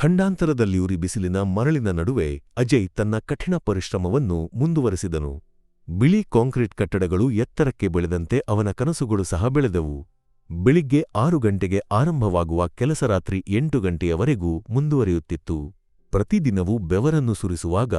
ಖಂಡಾಂತರದಲ್ಲಿ ಉರಿ ಬಿಸಿಲಿನ ಮರಳಿನ ನಡುವೆ ಅಜಯ್ ತನ್ನ ಕಠಿಣ ಪರಿಶ್ರಮವನ್ನು ಮುಂದುವರೆಸಿದನು. ಬಿಳಿ ಕಾಂಕ್ರೀಟ್ ಕಟ್ಟಡಗಳು ಎತ್ತರಕ್ಕೆ ಬೆಳೆದಂತೆ ಅವನ ಕನಸುಗಳು ಸಹ ಬೆಳೆದವು. ಬೆಳಿಗ್ಗೆ ಆರು ಗಂಟೆಗೆ ಆರಂಭವಾಗುವ ಕೆಲಸ ರಾತ್ರಿ ಎಂಟು ಗಂಟೆಯವರೆಗೂ ಮುಂದುವರಿಯುತ್ತಿತ್ತು. ಪ್ರತಿದಿನವೂ ಬೆವರನ್ನು ಸುರಿಸುವಾಗ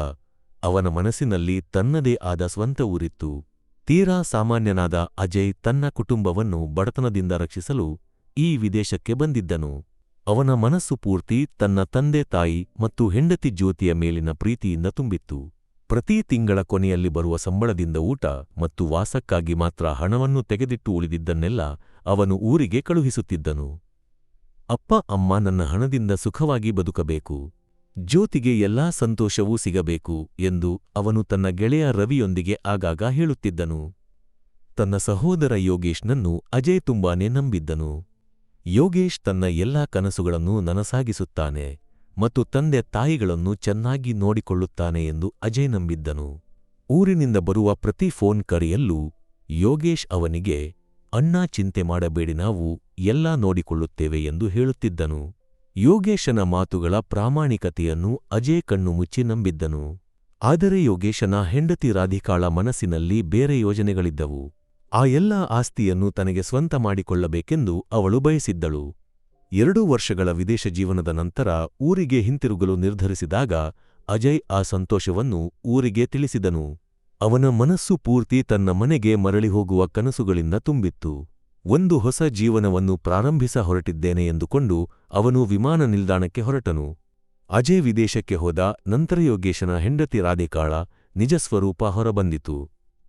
ಅವನ ಮನಸ್ಸಿನಲ್ಲಿ ತನ್ನದೇ ಆದ ಸ್ವಂತ ಊರಿತ್ತು. ತೀರಾ ಸಾಮಾನ್ಯನಾದ ಅಜಯ್ ತನ್ನ ಕುಟುಂಬವನ್ನು ಬಡತನದಿಂದ ರಕ್ಷಿಸಲು ಈ ವಿದೇಶಕ್ಕೆ ಬಂದಿದ್ದನು. ಅವನ ಮನಸ್ಸು ಪೂರ್ತಿ ತನ್ನ ತಂದೆ ತಾಯಿ ಮತ್ತು ಹೆಂಡತಿ ಜ್ಯೋತಿಯ ಮೇಲಿನ ಪ್ರೀತಿಯಿಂದ ತುಂಬಿತ್ತು. ಪ್ರತಿ ತಿಂಗಳ ಕೊನೆಯಲ್ಲಿ ಬರುವ ಸಂಬಳದಿಂದ ಊಟ ಮತ್ತು ವಾಸಕ್ಕಾಗಿ ಮಾತ್ರ ಹಣವನ್ನು ತೆಗೆದಿಟ್ಟು ಉಳಿದಿದ್ದನ್ನೆಲ್ಲ ಅವನು ಊರಿಗೆ ಕಳುಹಿಸುತ್ತಿದ್ದನು. ಅಪ್ಪ, ಅಮ್ಮ ನನ್ನ ಹಣದಿಂದ ಸುಖವಾಗಿ ಬದುಕಬೇಕು. ಜ್ಯೋತಿಗೆ ಎಲ್ಲಾ ಸಂತೋಷವೂ ಸಿಗಬೇಕು ಎಂದು ಅವನು ತನ್ನ ಗೆಳೆಯ ರವಿಯೊಂದಿಗೆ ಆಗಾಗ ಹೇಳುತ್ತಿದ್ದನು. ತನ್ನ ಸಹೋದರ ಯೋಗೇಶ್ನನ್ನು ಅಜಯ್ ತುಂಬಾನೇ ನಂಬಿದ್ದನು. ಯೋಗೇಶ್ ತನ್ನ ಎಲ್ಲಾ ಕನಸುಗಳನ್ನು ನನಸಾಗಿಸುತ್ತಾನೆ ಮತ್ತು ತಂದೆ ತಾಯಿಗಳನ್ನು ಚೆನ್ನಾಗಿ ನೋಡಿಕೊಳ್ಳುತ್ತಾನೆ ಎಂದು ಅಜಯ್ ನಂಬಿದ್ದನು. ಊರಿನಿಂದ ಬರುವ ಪ್ರತಿ ಫೋನ್ ಕರೆಯಲ್ಲೂ ಯೋಗೇಶ್ ಅವನಿಗೆ, ಅಣ್ಣಾ, ಚಿಂತೆ ಮಾಡಬೇಡಿ, ನಾವು ಎಲ್ಲಾ ನೋಡಿಕೊಳ್ಳುತ್ತೇವೆ ಎಂದು ಹೇಳುತ್ತಿದ್ದನು. ಯೋಗೇಶನ ಮಾತುಗಳ ಪ್ರಾಮಾಣಿಕತೆಯನ್ನು ಅಜಯ್ ಕಣ್ಣು ಮುಚ್ಚಿ ನಂಬಿದ್ದನು. ಆದರೆ ಯೋಗೇಶನ ಹೆಂಡತಿ ರಾಧಿಕಾಳ ಮನಸ್ಸಿನಲ್ಲಿ ಬೇರೆ ಯೋಜನೆಗಳಿದ್ದವು. ಆ ಎಲ್ಲಾ ಆಸ್ತಿಯನ್ನು ತನಗೆ ಸ್ವಂತ ಮಾಡಿಕೊಳ್ಳಬೇಕೆಂದು ಅವಳು ಬಯಸಿದ್ದಳು. ಎರಡೂ ವರ್ಷಗಳ ವಿದೇಶ ಜೀವನದ ನಂತರ ಊರಿಗೆ ಹಿಂತಿರುಗಲು ನಿರ್ಧರಿಸಿದಾಗ ಅಜಯ್ ಆ ಸಂತೋಷವನ್ನು ಊರಿಗೆ ತಿಳಿಸಿದನು. ಅವನ ಮನಸ್ಸು ಪೂರ್ತಿ ತನ್ನ ಮನೆಗೆ ಮರಳಿ ಹೋಗುವ ಕನಸುಗಳಿಂದ ತುಂಬಿತ್ತು. ಒಂದು ಹೊಸ ಜೀವನವನ್ನು ಪ್ರಾರಂಭಿಸ ಹೊರಟಿದ್ದೇನೆ ಎಂದುಕೊಂಡು ಅವನು ವಿಮಾನ ನಿಲ್ದಾಣಕ್ಕೆ ಹೊರಟನು. ಅಜಯ್ ವಿದೇಶಕ್ಕೆ ಹೋದ ನಂತರ ಯೋಗೇಶನ ಹೆಂಡತಿ ರಾಧಿಕಾಳ ನಿಜಸ್ವರೂಪ ಹೊರಬಂದಿತು.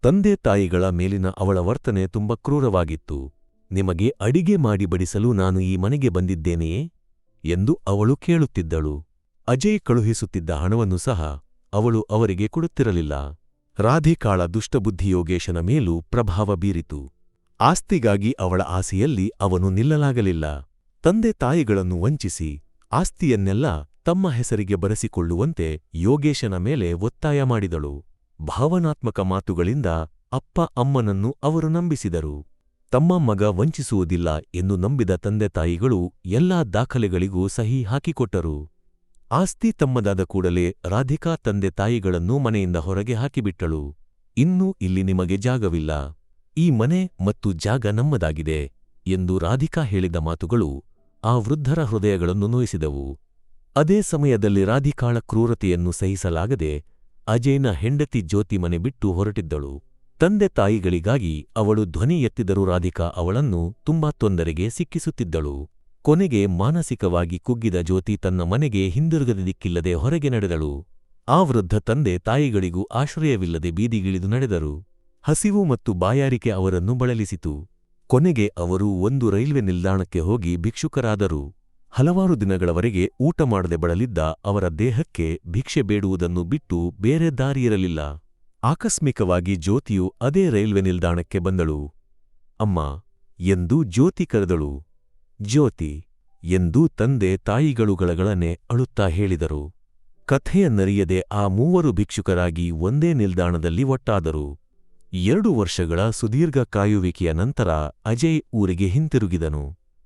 ತಂದೆ ತಾಯಿಗಳ ಮೇಲಿನ ಅವಳ ವರ್ತನೆ ತುಂಬ ಕ್ರೂರವಾಗಿತ್ತು. ನಿಮಗೆ ಅಡಿಗೆ ಮಾಡಿ ಬಡಿಸಲು ನಾನು ಈ ಮನೆಗೆ ಬಂದಿದ್ದೇನೆಯೇ? ಎಂದು ಅವಳು ಕೇಳುತ್ತಿದ್ದಳು. ಅಜಯ್ ಕಳುಹಿಸುತ್ತಿದ್ದ ಹಣವನ್ನು ಸಹ ಅವಳು ಅವರಿಗೆ ಕೊಡುತ್ತಿರಲಿಲ್ಲ. ರಾಧಿಕಾಳ ದುಷ್ಟಬುದ್ಧಿ ಯೋಗೇಶನ ಮೇಲೂ ಪ್ರಭಾವ ಬೀರಿತು. ಆಸ್ತಿಗಾಗಿ ಅವಳ ಆಸೆಯಲ್ಲಿ ಅವನು ನಿಲ್ಲಲಾಗಲಿಲ್ಲ. ತಂದೆ ತಾಯಿಗಳನ್ನು ವಂಚಿಸಿ ಆಸ್ತಿಯನ್ನೆಲ್ಲ ತಮ್ಮ ಹೆಸರಿಗೆ ಬರೆಸಿಕೊಳ್ಳುವಂತೆ ಯೋಗೇಶನ ಮೇಲೆ ಒತ್ತಾಯ ಮಾಡಿದಳು. ಭಾವನಾತ್ಮಕ ಮಾತುಗಳಿಂದ ಅಪ್ಪ ಅಮ್ಮನನ್ನು ಅವರು ನಂಬಿಸಿದರು. ತಮ್ಮ ಮಗ ವಂಚಿಸುವುದಿಲ್ಲ ಎಂದು ನಂಬಿದ ತಂದೆ ತಾಯಿಗಳು ಎಲ್ಲಾ ದಾಖಲೆಗಳಿಗೂ ಸಹಿ ಹಾಕಿಕೊಟ್ಟರು. ಆಸ್ತಿ ತಮ್ಮದಾದ ಕೂಡಲೇ ರಾಧಿಕಾ ತಂದೆ ತಾಯಿಗಳನ್ನು ಮನೆಯಿಂದ ಹೊರಗೆ ಹಾಕಿಬಿಟ್ಟಳು. ಇನ್ನೂ ಇಲ್ಲಿ ನಿಮಗೆ ಜಾಗವಿಲ್ಲ. ಈ ಮನೆ ಮತ್ತು ಜಾಗ ನಮ್ಮದಾಗಿದೆ ಎಂದು ರಾಧಿಕಾ ಹೇಳಿದ ಮಾತುಗಳು ಆ ವೃದ್ಧರ ಹೃದಯಗಳನ್ನು ನೋಯಿಸಿದವು. ಅದೇ ಸಮಯದಲ್ಲಿ ರಾಧಿಕಾಳ ಕ್ರೂರತೆಯನ್ನು ಸಹಿಸಲಾಗದೆ ಅಜಯ್ನ ಹೆಂಡತಿ ಜ್ಯೋತಿ ಮನೆ ಬಿಟ್ಟು ಹೊರಟಿದ್ದಳು. ತಂದೆ ತಾಯಿಗಳಿಗಾಗಿ ಅವಳು ಧ್ವನಿ ಎತ್ತಿದರೂ ರಾಧಿಕಾ ಅವಳನ್ನು ತುಂಬಾ ತೊಂದರೆಗೆ ಸಿಕ್ಕಿಸುತ್ತಿದ್ದಳು. ಕೊನೆಗೆ ಮಾನಸಿಕವಾಗಿ ಕುಗ್ಗಿದ ಜ್ಯೋತಿ ತನ್ನ ಮನೆಗೆ ಹಿಂದಿರುಗದ ದಿಕ್ಕಿಲ್ಲದೆ ಹೊರಗೆ ನಡೆದಳು. ಆ ವೃದ್ಧ ತಂದೆ ತಾಯಿಗಳಿಗೂ ಆಶ್ರಯವಿಲ್ಲದೆ ಬೀದಿಗಿಳಿದು ನಡೆದರು. ಹಸಿವು ಮತ್ತು ಬಾಯಾರಿಕೆ ಅವರನ್ನು ಬಳಲಿಸಿತು. ಕೊನೆಗೆ ಅವರು ಒಂದು ರೈಲ್ವೆ ನಿಲ್ದಾಣಕ್ಕೆ ಹೋಗಿ ಭಿಕ್ಷುಕರಾದರು. ಹಲವಾರು ದಿನಗಳವರೆಗೆ ಊಟ ಮಾಡದೆ ಬಳಲಿದ್ದ ಅವರ ದೇಹಕ್ಕೆ ಭಿಕ್ಷೆ ಬೇಡುವುದನ್ನು ಬಿಟ್ಟು ಬೇರೆ ದಾರಿಯಿರಲಿಲ್ಲ. ಆಕಸ್ಮಿಕವಾಗಿ ಜ್ಯೋತಿಯು ಅದೇ ರೈಲ್ವೆ ನಿಲ್ದಾಣಕ್ಕೆ ಬಂದಳು. ಅಮ್ಮ, ಎಂದು ಜ್ಯೋತಿ ಕರೆದಳು. ಜ್ಯೋತಿ, ಎಂದು ತಂದೆ ತಾಯಿಗಳುಗಳಗಳನೆ ಅಳುತ್ತಾ ಹೇಳಿದರು. ಕಥೆಯನ್ನರಿಯದೆ ಆ ಮೂವರು ಭಿಕ್ಷುಕರಾಗಿ ಒಂದೇ ನಿಲ್ದಾಣದಲ್ಲಿ ಒಟ್ಟಾದರು. ಎರಡು ವರ್ಷಗಳ ಸುದೀರ್ಘ ಕಾಯುವಿಕೆಯ ನಂತರ ಅಜಯ್ ಊರಿಗೆ ಹಿಂತಿರುಗಿದನು.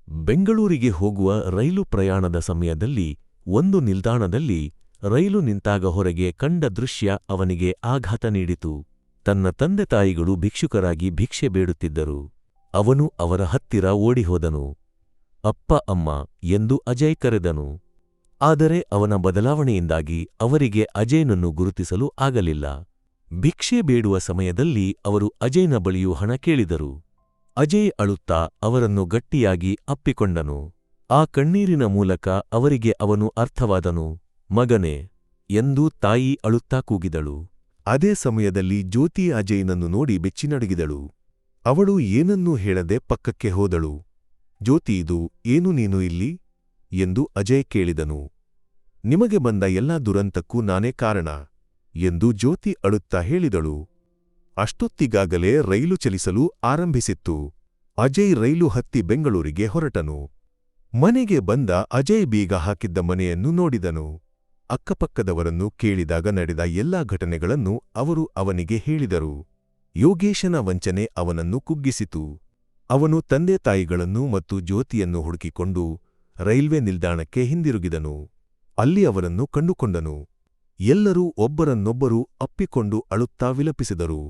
ಬೆಂಗಳೂರಿಗೆ ಹೋಗುವ ರೈಲು ಪ್ರಯಾಣದ ಸಮಯದಲ್ಲಿ ಒಂದು ನಿಲ್ದಾಣದಲ್ಲಿ ರೈಲು ನಿಂತಾಗ ಹೊರಗೆ ಕಂಡ ದೃಶ್ಯ ಅವನಿಗೆ ಆಘಾತ ನೀಡಿತು. ತನ್ನ ತಂದೆ ತಾಯಿಗಳು ಭಿಕ್ಷುಕರಾಗಿ ಭಿಕ್ಷೆ ಬೇಡುತ್ತಿದ್ದರು. ಅವನು ಅವರ ಹತ್ತಿರ ಓಡಿಹೋದನು. ಅಪ್ಪ, ಅಮ್ಮ ಎಂದು ಅಜಯ್ ಕರೆದನು. ಆದರೆ ಅವನ ಬದಲಾವಣೆಯಿಂದಾಗಿ ಅವರಿಗೆ ಅಜಯ್ನನ್ನು ಗುರುತಿಸಲು ಆಗಲಿಲ್ಲ. ಭಿಕ್ಷೆ ಬೇಡುವ ಸಮಯದಲ್ಲಿ ಅವರು ಅಜಯ್ನ ಬಳಿಯೂ ಹಣ ಕೇಳಿದರು. ಅಜಯ್ ಅಳುತ್ತಾ ಅವರನ್ನು ಗಟ್ಟಿಯಾಗಿ ಅಪ್ಪಿಕೊಂಡನು. ಆ ಕಣ್ಣೀರಿನ ಮೂಲಕ ಅವರಿಗೆ ಅವನು ಅರ್ಥವಾದನು, ಮಗನೇ, ಎಂದು ತಾಯಿ ಅಳುತ್ತಾ ಕೂಗಿದಳು. ಅದೇ ಸಮಯದಲ್ಲಿ ಜ್ಯೋತಿ ಅಜಯ್ನನ್ನು ನೋಡಿ ಬೆಚ್ಚಿನಡಗಿದಳು. ಅವಳು ಏನನ್ನೂ ಹೇಳದೆ ಪಕ್ಕಕ್ಕೆ ಹೋದಳು. ಜ್ಯೋತಿ, ಇದು ಏನು ನೀನು ಇಲ್ಲಿ? ಎಂದು ಅಜಯ್ ಕೇಳಿದನು. ನಿಮಗೆ ಬಂದ ಎಲ್ಲಾ ದುರಂತಕ್ಕೂ ನಾನೇ ಕಾರಣ, ಎಂದು ಜ್ಯೋತಿ ಅಳುತ್ತಾ ಹೇಳಿದಳು. ಅಷ್ಟೊತ್ತಿಗಾಗಲೇ ರೈಲು ಚಲಿಸಲು ಆರಂಭಿಸಿತ್ತು. ಅಜಯ್ ರೈಲು ಹತ್ತಿ ಬೆಂಗಳೂರಿಗೆ ಹೊರಟನು. ಮನೆಗೆ ಬಂದ ಅಜಯ್ ಬೀಗ ಹಾಕಿದ್ದ ಮನೆಯನ್ನು ನೋಡಿದನು. ಅಕ್ಕಪಕ್ಕದವರನ್ನು ಕೇಳಿದಾಗ ನಡೆದ ಎಲ್ಲಾ ಘಟನೆಗಳನ್ನು ಅವರು ಅವನಿಗೆ ಹೇಳಿದರು. ಯೋಗೇಶನ ವಂಚನೆ ಅವನನ್ನು ಕುಗ್ಗಿಸಿತು. ಅವನು ತಂದೆ ತಾಯಿಗಳನ್ನು ಮತ್ತು ಜ್ಯೋತಿಯನ್ನು ಹುಡುಕಿಕೊಂಡು ರೈಲ್ವೆ ನಿಲ್ದಾಣಕ್ಕೆ ಹಿಂದಿರುಗಿದನು. ಅಲ್ಲಿ ಅವರನ್ನು ಕಂಡುಕೊಂಡನು. ಎಲ್ಲರೂ ಒಬ್ಬರನ್ನೊಬ್ಬರು ಅಪ್ಪಿಕೊಂಡು ಅಳುತ್ತಾ ವಿಲಪಿಸಿದರು.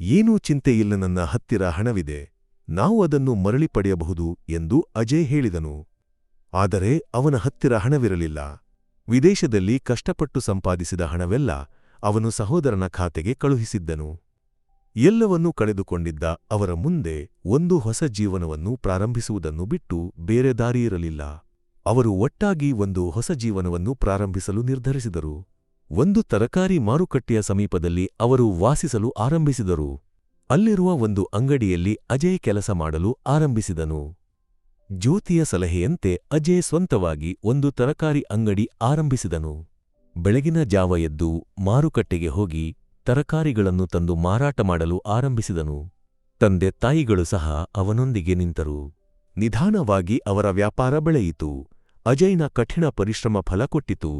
ಏನೂ ಚಿಂತೆಯಿಲ್ಲ ನನ್ನ ಹತ್ತಿರ ಹಣವಿದೆ, ನಾವು ಅದನ್ನು ಮರಳಿ ಪಡೆಯಬಹುದು ಎಂದು ಅಜಯ್ ಹೇಳಿದನು. ಆದರೆ ಅವನ ಹತ್ತಿರ ಹಣವಿರಲಿಲ್ಲ. ವಿದೇಶದಲ್ಲಿ ಕಷ್ಟಪಟ್ಟು ಸಂಪಾದಿಸಿದ ಹಣವೆಲ್ಲ ಅವನು ಸಹೋದರನ ಖಾತೆಗೆ ಕಳುಹಿಸಿದ್ದನು. ಎಲ್ಲವನ್ನೂ ಕಳೆದುಕೊಂಡಿದ್ದ ಅವರ ಮುಂದೆ ಒಂದು ಹೊಸ ಜೀವನವನ್ನು ಪ್ರಾರಂಭಿಸುವುದನ್ನು ಬಿಟ್ಟು ಬೇರೆ ದಾರಿಯಿರಲಿಲ್ಲ. ಅವರು ಒಟ್ಟಾಗಿ ಒಂದು ಹೊಸ ಜೀವನವನ್ನು ಪ್ರಾರಂಭಿಸಲು ನಿರ್ಧರಿಸಿದರು. ಒಂದು ತರಕಾರಿ ಮಾರುಕಟ್ಟೆಯ ಸಮೀಪದಲ್ಲಿ ಅವರು ವಾಸಿಸಲು ಆರಂಭಿಸಿದರು. ಅಲ್ಲಿರುವ ಒಂದು ಅಂಗಡಿಯಲ್ಲಿ ಅಜಯ್ ಕೆಲಸ ಮಾಡಲು ಆರಂಭಿಸಿದನು. ಜ್ಯೋತಿಯ ಸಲಹೆಯಂತೆ ಅಜಯ್ ಸ್ವಂತವಾಗಿ ಒಂದು ತರಕಾರಿ ಅಂಗಡಿ ಆರಂಭಿಸಿದನು. ಬೆಳಗಿನ ಜಾವ ಎದ್ದು ಮಾರುಕಟ್ಟೆಗೆ ಹೋಗಿ ತರಕಾರಿಗಳನ್ನು ತಂದು ಮಾರಾಟ ಮಾಡಲು ಆರಂಭಿಸಿದನು. ತಂದೆ ತಾಯಿಗಳು ಸಹ ಅವನೊಂದಿಗೆ ನಿಂತರು. ನಿಧಾನವಾಗಿ ಅವರ ವ್ಯಾಪಾರ ಬೆಳೆಯಿತು. ಅಜಯ್ನ ಕಠಿಣ ಪರಿಶ್ರಮ ಫಲ ಕೊಟ್ಟಿತು.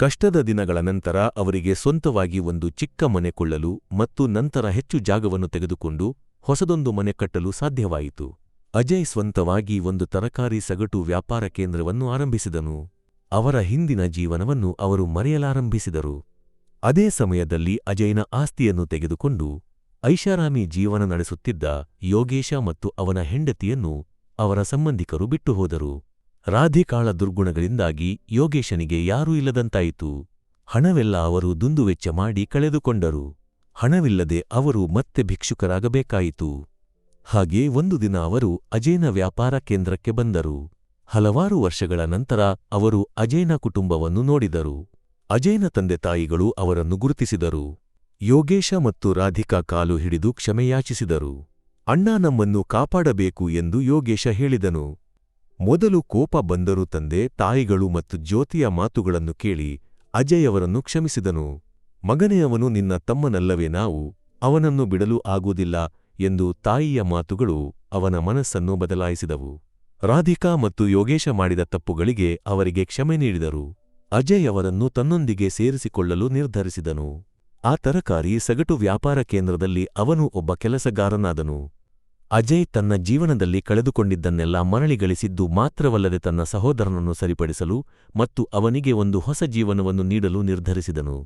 ಕಷ್ಟದ ದಿನಗಳ ನಂತರ ಅವರಿಗೆ ಸ್ವಂತವಾಗಿ ಒಂದು ಚಿಕ್ಕ ಮನೆ ಕೊಳ್ಳಲು ಮತ್ತು ನಂತರ ಹೆಚ್ಚು ಜಾಗವನ್ನು ತೆಗೆದುಕೊಂಡು ಹೊಸದೊಂದು ಮನೆ ಕಟ್ಟಲು ಸಾಧ್ಯವಾಯಿತು. ಅಜಯ್ ಸ್ವಂತವಾಗಿ ಒಂದು ತರಕಾರಿ ಸಗಟು ವ್ಯಾಪಾರ ಕೇಂದ್ರವನ್ನು ಆರಂಭಿಸಿದನು. ಅವರ ಹಿಂದಿನ ಜೀವನವನ್ನು ಅವರು ಮರೆಯಲಾರಂಭಿಸಿದರು. ಅದೇ ಸಮಯದಲ್ಲಿ ಅಜಯ್ನ ಆಸ್ತಿಯನ್ನು ತೆಗೆದುಕೊಂಡು ಐಷಾರಾಮಿ ಜೀವನ ನಡೆಸುತ್ತಿದ್ದ ಯೋಗೇಶ ಮತ್ತು ಅವನ ಹೆಂಡತಿಯನ್ನು ಅವರ ಸಂಬಂಧಿಕರು ಬಿಟ್ಟು ಹೋದರು. ರಾಧಿಕಾಳ ದುರ್ಗುಣಗಳಿಂದಾಗಿ ಯೋಗೇಶನಿಗೆ ಯಾರೂ ಇಲ್ಲದಂತಾಯಿತು. ಹಣವೆಲ್ಲ ಅವರು ದುಂದುವೆಚ್ಚ ಮಾಡಿ ಕಳೆದುಕೊಂಡರು. ಹಣವಿಲ್ಲದೆ ಅವರು ಮತ್ತೆ ಭಿಕ್ಷುಕರಾಗಬೇಕಾಯಿತು. ಹಾಗೆ ಒಂದು ದಿನ ಅವರು ಅಜೇನ ವ್ಯಾಪಾರ ಕೇಂದ್ರಕ್ಕೆ ಬಂದರು. ಹಲವಾರು ವರ್ಷಗಳ ನಂತರ ಅವರು ಅಜೇನ ಕುಟುಂಬವನ್ನು ನೋಡಿದರು. ಅಜೇನ ತಂದೆ ತಾಯಿಗಳು ಅವರನ್ನು ಗುರುತಿಸಿದರು. ಯೋಗೇಶ ಮತ್ತು ರಾಧಿಕಾ ಕಾಲು ಹಿಡಿದು ಕ್ಷಮೆಯಾಚಿಸಿದರು. ಅಣ್ಣ ನಮ್ಮನ್ನು ಕಾಪಾಡಬೇಕು ಎಂದು ಯೋಗೇಶ ಹೇಳಿದನು. ಮೊದಲು ಕೋಪ ಬಂದರೂ ತಂದೆ, ತಾಯಿಗಳು ಮತ್ತು ಜ್ಯೋತಿಯ ಮಾತುಗಳನ್ನು ಕೇಳಿ ಅಜಯ್ ಅವರನ್ನು ಕ್ಷಮಿಸಿದನು. ಮಗನೇ, ಅವನು ನಿನ್ನ ತಮ್ಮನಲ್ಲವೇ ನಾವು, ಅವನನ್ನು ಬಿಡಲು ಆಗುವುದಿಲ್ಲ ಎಂದು ತಾಯಿಯ ಮಾತುಗಳು ಅವನ ಮನಸ್ಸನ್ನು ಬದಲಾಯಿಸಿದವು. ರಾಧಿಕಾ ಮತ್ತು ಯೋಗೇಶ ಮಾಡಿದ ತಪ್ಪುಗಳಿಗೆ ಅವರಿಗೆ ಕ್ಷಮೆ ನೀಡಿದರು. ಅಜಯ್ ಅವರನ್ನು ತನ್ನೊಂದಿಗೆ ಸೇರಿಸಿಕೊಳ್ಳಲು ನಿರ್ಧರಿಸಿದನು. ಆ ತರಕಾರಿ ಸಗಟು ವ್ಯಾಪಾರ ಕೇಂದ್ರದಲ್ಲಿ ಅವನು ಒಬ್ಬ ಕೆಲಸಗಾರನಾದನು. ಅಜಯ್ ತನ್ನ ಜೀವನದಲ್ಲಿ ಕಳೆದುಕೊಂಡಿದ್ದನ್ನೆಲ್ಲ ಮರಳಿ ಗಳಿಸಿದ್ದು ಮಾತ್ರವಲ್ಲದೆ ತನ್ನ ಸಹೋದರನನ್ನು ಸರಿಪಡಿಸಲು ಮತ್ತು ಅವನಿಗೆ ಒಂದು ಹೊಸ ಜೀವನವನ್ನು ನೀಡಲು ನಿರ್ಧರಿಸಿದನು.